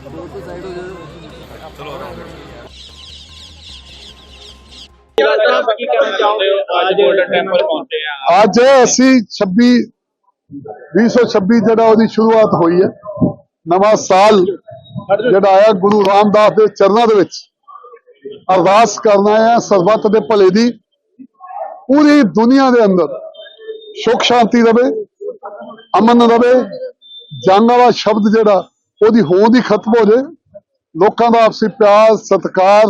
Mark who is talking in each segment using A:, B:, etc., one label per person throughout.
A: ਕੀ ਕਹਿਣਾ ਹੋ ਅੱਜ ਗੋਲਡਨ
B: ਅੱਜ ਅਸੀਂ 26 2026 ਜਿਹੜਾ ਉਹਦੀ ਸ਼ੁਰੂਆਤ ਹੋਈ ਹੈ, ਨਵਾਂ ਸਾਲ ਜਿਹੜਾ ਆਇਆ ਗੁਰੂ ਰਾਮਦਾਸ ਦੇ ਚਰਨਾਂ ਦੇ ਵਿੱਚ। ਅਰਦਾਸ ਕਰਨਾ ਹੈ ਸਰਬੱਤ ਦੇ ਭਲੇ ਦੀ, ਪੂਰੀ ਦੁਨੀਆ ਦੇ ਅੰਦਰ ਸੁਖ ਸ਼ਾਂਤੀ ਰਵੇ, ਅਮਨ ਰਵੇ। ਜੰਗ ਵਾਲਾ ਸ਼ਬਦ ਜਿਹੜਾ ਉਹਦੀ ਹੋਂਦ ਹੀ ਖਤਮ ਹੋ ਜਾਏ ਲੋਕਾਂ ਦਾ ਆਪਸੀ ਪਿਆਰ, ਸਤਿਕਾਰ,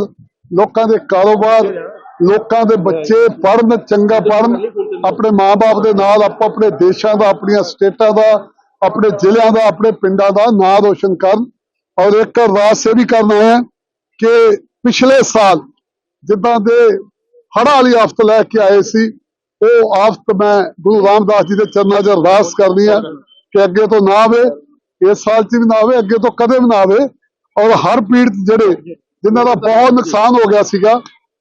B: ਲੋਕਾਂ ਦੇ ਕਾਰੋਬਾਰ, ਲੋਕਾਂ ਦੇ ਬੱਚੇ ਪੜਨ ਚੰਗਾ ਪੜਨ ਆਪਣੇ ਮਾਪੇ ਦੇ ਨਾਲ, ਆਪੋ ਆਪਣੇ ਦੇਸ਼ਾਂ ਦਾ, ਆਪਣੀਆਂ ਸਟੇਟਾਂ ਦਾ, ਆਪਣੇ ਜ਼ਿਲ੍ਹਿਆਂ ਦਾ, ਆਪਣੇ ਪਿੰਡਾਂ ਦਾ ਨਾਂ ਰੋਸ਼ਨ ਕਰਨ। ਔਰ ਇੱਕ ਰਾਸ ਇਹ ਵੀ ਕਰਨਾ ਹੈ ਕਿ ਪਿਛਲੇ ਸਾਲ ਜਿੱਦਾਂ ਦੇ ਹੜ੍ਹਾਂ ਵਾਲੀ ਆਫਤ ਲੈ ਕੇ ਆਏ ਸੀ, ਉਹ ਆਫਤ ਮੈਂ ਗੁਰੂ ਰਾਮਦਾਸ ਜੀ ਦੇ ਚਰਨਾਂ 'ਚ ਅਰਦਾਸ ਕਰਨੀ ਹੈ ਕਿ ਅੱਗੇ ਤੋਂ ਨਾ ਆਵੇ। ਇਸ ਸਾਲ 'ਚ ਵੀ ਨਾ ਆਵੇ, ਅੱਗੇ ਤੋਂ ਕਦੇ ਵੀ ਨਾ ਆਵੇ। ਔਰ ਹਰ ਪੀੜਤ ਜਿਹੜੇ, ਜਿਨ੍ਹਾਂ ਦਾ ਬਹੁਤ ਨੁਕਸਾਨ ਹੋ ਗਿਆ ਸੀਗਾ,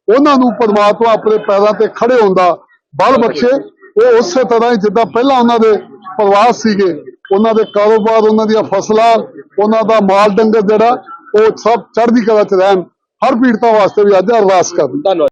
B: ਉਹਨਾਂ ਨੂੰ ਪਰਮਾਤਮਾ ਆਪਣੇ ਪੈਰਾਂ ਤੇ ਖੜੇ ਹੁੰਦਾ ਦਾ ਬਲ ਬਖਸ਼ੇ। ਉਹ ਉਸੇ ਤਰ੍ਹਾਂ ਹੀ ਜਿੱਦਾਂ ਪਹਿਲਾਂ ਉਹਨਾਂ ਦੇ ਪ੍ਰਵਾਸ ਸੀਗੇ, ਉਹਨਾਂ ਦੇ ਕਾਰੋਬਾਰ, ਉਹਨਾਂ ਦੀਆਂ ਫਸਲਾਂ, ਉਹਨਾਂ ਦਾ ਮਾਲ ਡੰਗਰ ਜਿਹੜਾ, ਉਹ ਸਭ ਚੜ੍ਹਦੀ ਕਲਾ ਚ ਰਹਿਣ। ਹਰ ਪੀੜਤਾਂ ਵਾਸਤੇ ਵੀ ਅੱਜ ਅਰਦਾਸ ਕਰਨੀ
A: ਧੰਨਵਾਦ